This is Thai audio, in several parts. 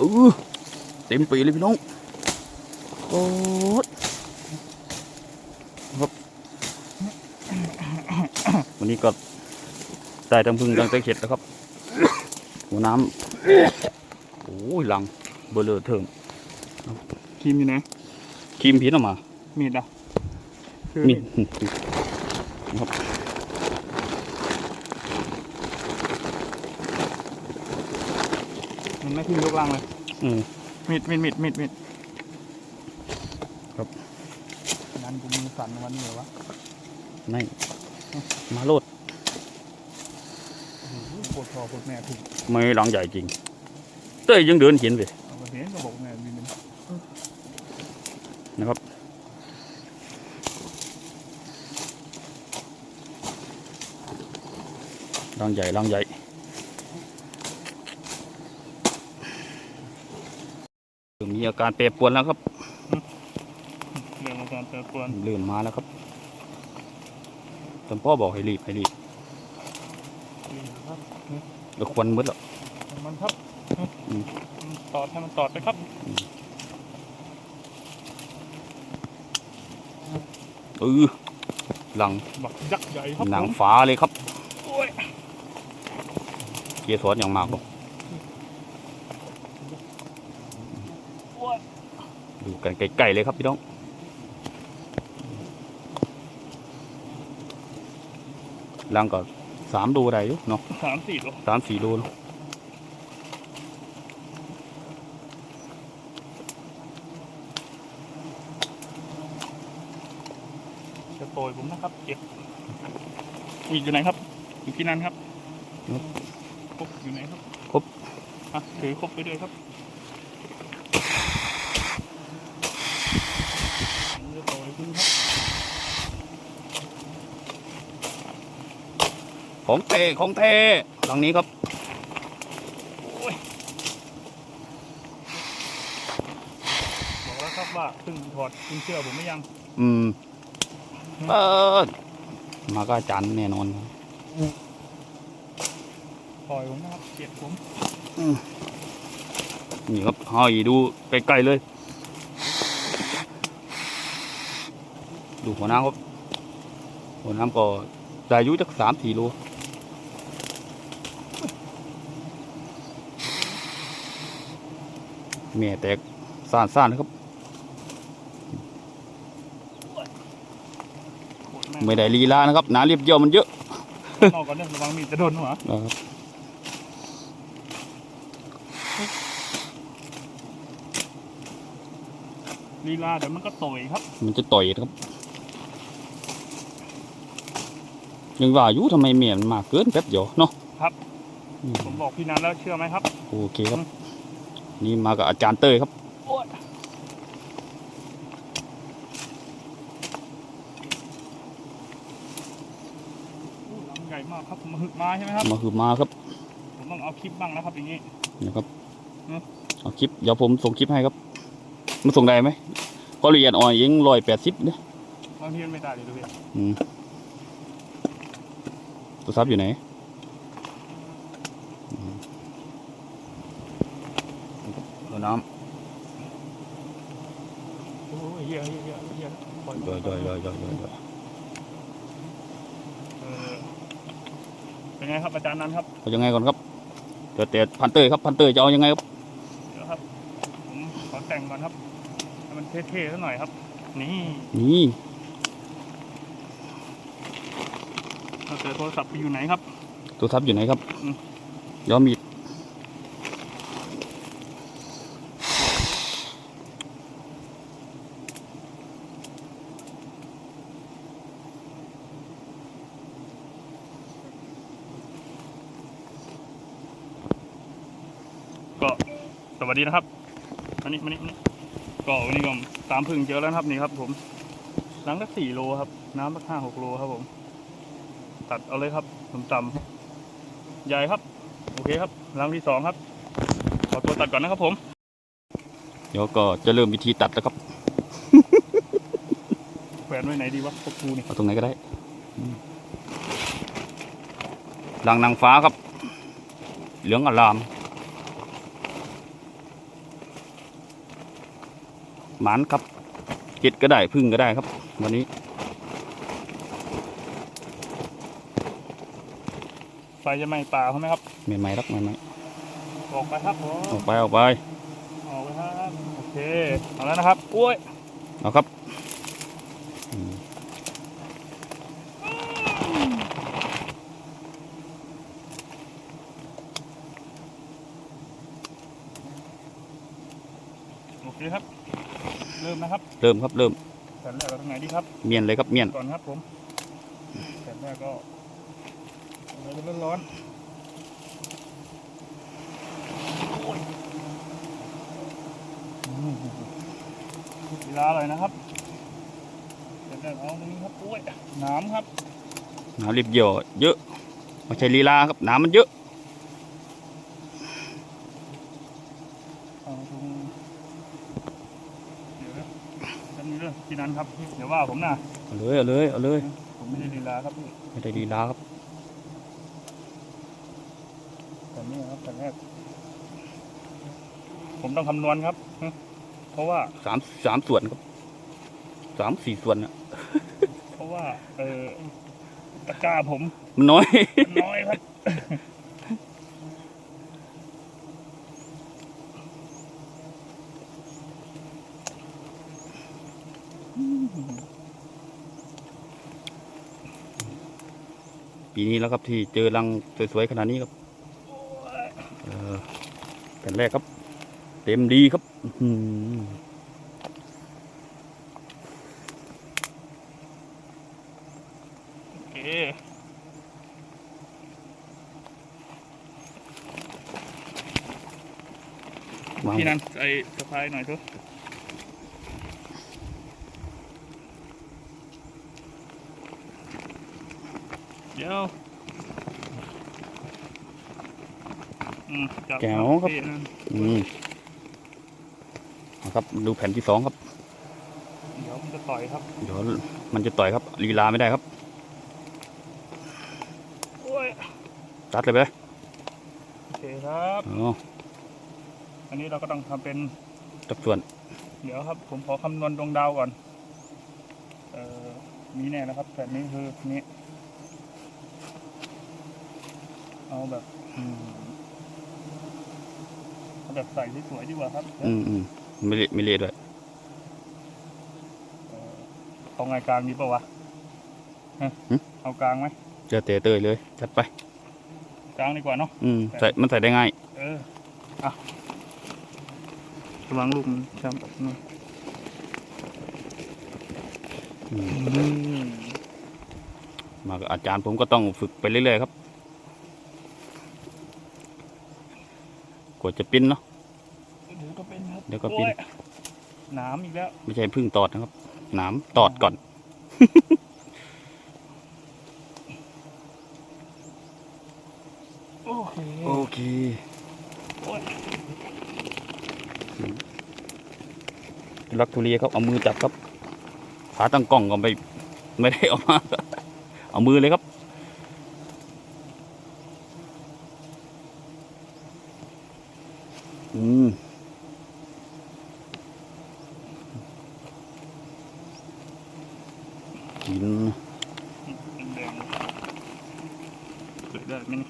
เออเต็มปีเลยพี่น้องโอ้ยครับวันนี้ก็ได้ทั้งพึ่งทั้งตะเข็ดแล้วครับหัวน้ำโอ้ยหลังเบลอเทิมครีมอยู่ไหนครีมพิษออกมา มีดอะคือมีดครับ มันไม่ทิ้งยกลังเลยอืมมีดมีดมีดมีดมีดครับงั้นกูมือสั่นวันนี้เหรอวะไม่มาโลดโอ้โหปวดคอปวดแม่ถูกไม่หลังใหญ่จริง เต้ยยังเดินเห็นไปเอาไปเห็นก็บอกแม่มีมันนะครับรังใหญ่รังใหญ่ มีอาการเปรปรวนแล้วครับเรื่องอาการแปรปรวนเริ่มมาแล้วครับท่านพ่อบอกให้รีบให้รีบนี่นะครับเดี๋ยวควันมืดแล้วมันครับอืมมันตอดให้มันตอดไปครับเออหลังบักยักษ์ใหญ่ครับหนังผมฟ้าเลยครับโอ้ยเกียร์สอนอย่างมากบอก โอ้ย ดูกันไกลๆเลยครับพี่น้องหลังก็สามดูได้อยู่เนาะสามสี่โลสามสี่ดูเนอะจะโตยผมนะครับเจ็บมีดอยู่ไหนครับ อยู่ที่นั่นครับ ครบอยู่ไหนครับอะถือครบไปด้วยครับจะโตยคุณครับ ของเทของเทหลังนี้ครับบอกแล้วครับว่าเพิ่งถอดคุณเชื่อผมไม่ยัง อืมเปิดมาก็อาจันแน่นอนครับปล่อยผมนะครับเจ็บผมนี่ครับห้อยดูไกลๆเลย ดูหัวน้ำครับหัวน้ำก็ได้อายุจักสามสี่โล แม่แตกซ่านซ่านๆนะครับปวดแม่ไม่ได้ลีลานะครับหนาเรียบเยี่ยวมันเยอะนอกก่อนเนี่ยระวังมีดจะโดนหัวนะครับลีลาเดี๋ยวมันก็โตยครับ มันจะต่อยนะครับ ยังว่าอยู่ทำไมเมียมันมากเกินแป๊บเดียวเนาะ ครับอืมผมบอกพี่นันแล้วเชื่อไหมครับ โอเคครับ นี่มากับอาจารย์เต้ยครับโอ้ยอู้หลังใหญ่มากครับมาหึกมาใช่ไหมครับ มาคือมาครับ ผมต้องเอาคลิปบ้างนะครับอย่างนี้ นะครับอืม เอาคลิป เดี๋ยวผมส่งคลิปให้ครับ มันส่งได้ไหมก็ละเอียดอ่อนยิงร้อยแปดสิบเนี่ยบางทีมันไม่ได้เลยดูพี่อืมตัวซับอยู่ไหนอืม เอาน้โอ้ยเฮียเยเฮียเยปล่อยำย่อยย่อยย่อยย่อยย่อยย่อยเออเป็นไงครับอาจารย์นั้นครับเอายังไงก่อนครับเดี๋ยวแต่พันเตยครับพันเตยจะเอายังไงครับเดี๋ยวครับผมขอแต่งก่อนครับให้มันเท่ๆซะหน่อยครับ นี่นี่เราเจอโทรศัพท์ไปอยู่ไหนครับตัวซับอยู่ไหนครับย้อมมีด ก็ส วัสดีนะครับมานี่มานี่มานี่ก็วันนี้ก็ตามพึ่งเจอแล้วนะครับนี่ครับ ผมหลังละสี่โลครับ น้ำละห้าหกโลครับผม ตัดเอาเลยครับต่ำๆใหญ่ครับ โอเคครับหลังที่สองครับ ขอตัวตัดก่อนนะครับผม เดี๋ยวก็จะเริ่มวิธีตัดแล้วครับแขวนไว้ไหนดีวะพวกกูนี่เอาตรงไหนก็ได้อืมหลังนางฟ้าครับ เหลืองอลาม หมานครับเจ็ดก็ได้พึ่งก็ได้ครับ วันนี้ไฟจะไหม้ป่าเขาไหมครับใหม่ๆรักใหม่ออกไปครับผมๆออกไปออกไปออกไปครับโอเคเอาแล้วนะครับอุ้ยเอาครับอืมโอเคครับ เริ่มนะครับเริ่มครับเริ่มแผ่นแรกเราทางไหนดีครับ เมียนเลยครับเมียนก่อนครับผมแผ่นแรกก็อะไรจะร้อนๆโอ้ยอืมเวลาอะไรนะครับแผ่นแรกเอาตรงนี้ครับโอ้ยน้ำครับน้ำรีบเยอะเยอะไม่ใช่ลีลาครับน้ำมันเยอะ เอาตรงเดี๋ยวนะจะมีเรื่อง ที่นั้นครับเดี๋ยวว่าผมนะเอาเลยเอาเลยเอาเลยผมไม่ได้ลีลาครับพี่ไม่ได้ลีลาครับแต่นี่ครับแต่แรกผมต้องคำนวณครับ เพราะว่าสามสามส่วนครับสามสี่ส่วนน่ะเพราะว่า เออตะกร้าผมมันน้อย มันน้อยครับ ปีนี้แล้วครับที่เจอรังสวยๆขนาดนี้ครับเออแผ่นแรกครับ เต็มดีครับอื้อหือโอเควางพี่นันไอ้สะพายหน่อยเถอะ เดี๋ยวอืมจับแก้วครับพี่นั่นอืมเอาครับดูแผ่นที่สองครับ เดี๋ยวมันจะต่อยครับ เดี๋ยวมันจะต่อยครับลีลาไม่ได้ครับโอ้ยตัดเลยไปเลยโอเคครับอ๋ออันนี้เราก็ต้องทำเป็นจับส่วน เดี๋ยวครับ ผมขอคำนวณดวงดาวก่อน เอ่อ มีแน่นะครับแผ่นนี้คือนี้ เอาแบบอืมเอาแบบใส่สวยๆดีกว่าครับอืมอืมไม่เละไม่เละด้วยเอ่อเอาไงกลางดีปะวะฮะเอากลางไหมเจอเตะเตยเลย จัดไป กลางดีกว่าเนาะอืมใส่มันใส่ได้ง่าย เอออะระวังลูกมันช้ำนู่นอืมอืมมากับอาจารย์ผมก็ต้องฝึกไปเรื่อยๆครับ กว่าจะปิ้นเนาะเดี๋ยวก็เป็นครับเดี๋ยวก็เป็นโอ้หนามอีกแล้วไม่ใช่พึ่งตอดนะครับหนามตอดก่อน โอเคโอเค โอ้ยลักทุเรียครับเอามือจับครับขาตั้งกล้องก็ไม่ไม่ได้เออกมา เอามือเลยครับ กินแดงๆเกิดได้ไหมเนี่ย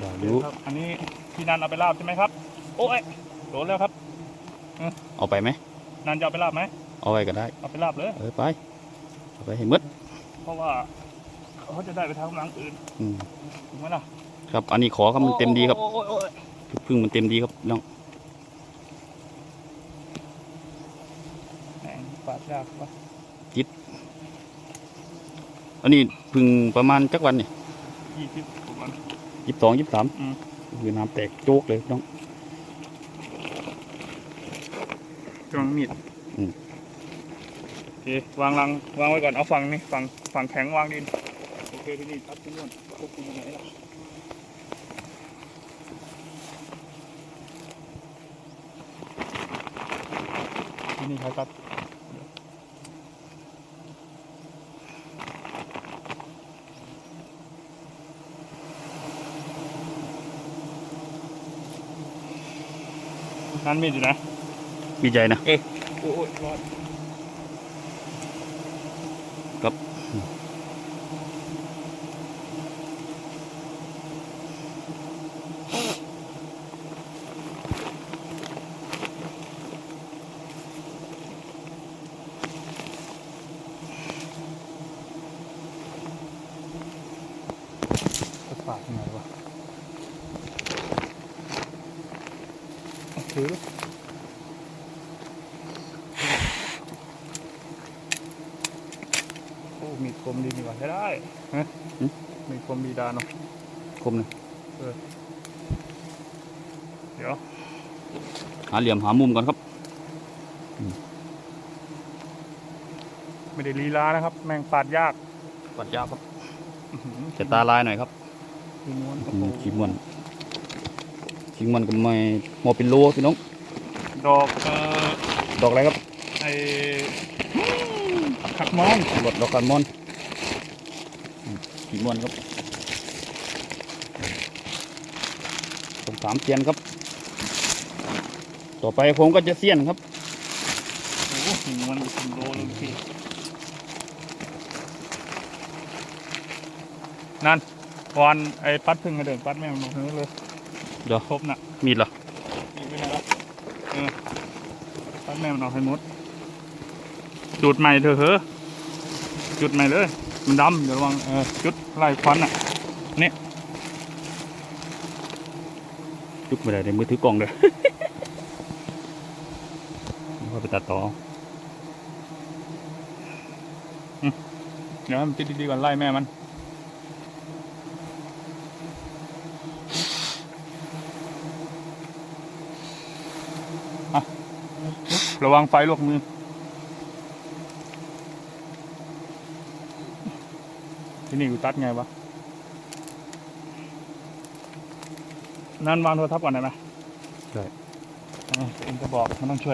ได้เดี๋ยวรู้ครับอันนี้พี่นันเอาไปลาบใช่ไหมครับ โอ้ยโดนแล้วครับ เอาไปไหมนันจะเอาไปลาบไหมเอาไว้ก็ได้ เอาไปลาบเลยเออไปเอาไปให้หมดเพราะว่าเขาจะได้ไปทำหลังอื่นอืมถูกไหมล่ะครับ อันนี้ขอครับมันเต็มดีครับโอ้ยโอ้ยโอ้ยพึ่งมันเต็มดีครับน้องแหม่งปาดยากวะ อันนี้พึ่งประมาณจักวันนี่ยี่สิบกว่าวัน ยี่สิบสองยี่สิบสามอืม คือน้ำแตกโจกเลยน้อง กำลังมีดอืม โอเควางรังวางไว้ก่อนเอาฝั่งนี่ฝั่งฝั่งแข็งวางดินโอเคที่นี่ทับที่นู่นควบคุมยังไงล่ะที่นี่ใครตัด นั่นมีดอยู่นะ มีใจนะ เออโอ้ยรอดครับจะปาดยังไงวะ โอเคโอ้มีคมดีนี่หว่าใช้ได้ฮะหึมีคมดีดาเนาะคมนะเดี๋ยว หาเหลี่ยมหามุมก่อนครับ ไม่ได้ลีลานะครับ แม่งปาดยากปัดยาวครับอื้อหือจะตาลายหน่อยครับขีม้วนโอ้อืโหมขี้มวน ขี้มวนก็ไม่หมอเป็นโลพี่น้อง ดอกเอ่อดอกอะไรครับไอ้ขักมอนดอกดอกคาร์มอนอืมขี้มวนครับผมสามเซียนครับ ต่อไปผมก็จะเซียนครับโอ้โหหิงมันเป็นโลเลยพี่นั่นวันไอ้ปัดพึ่งกระเดินปัดแม่งลงพื้นเลย เดี๋ยวครบนะมีดเหรอมีไปไหนละเออปัดแม่มันออกให้หมด จุดใหม่เถอะเหอะจุดใหม่เลย มันดำเดี๋ยวระวังเออจุดไล่ควันอะนี่จุกไม่ได้ในมือถือกล่องเลยว่าไปตัดต่อเดี๋ยวมันติดดีๆก่อนไล่แม่มัน ระวังไฟลวกมือ ที่นี่กูตัดไงวะ นั่นวางโทรทัศน์ก่อนได้ไหมใช่เออเองจะบอกมันต้องช่วย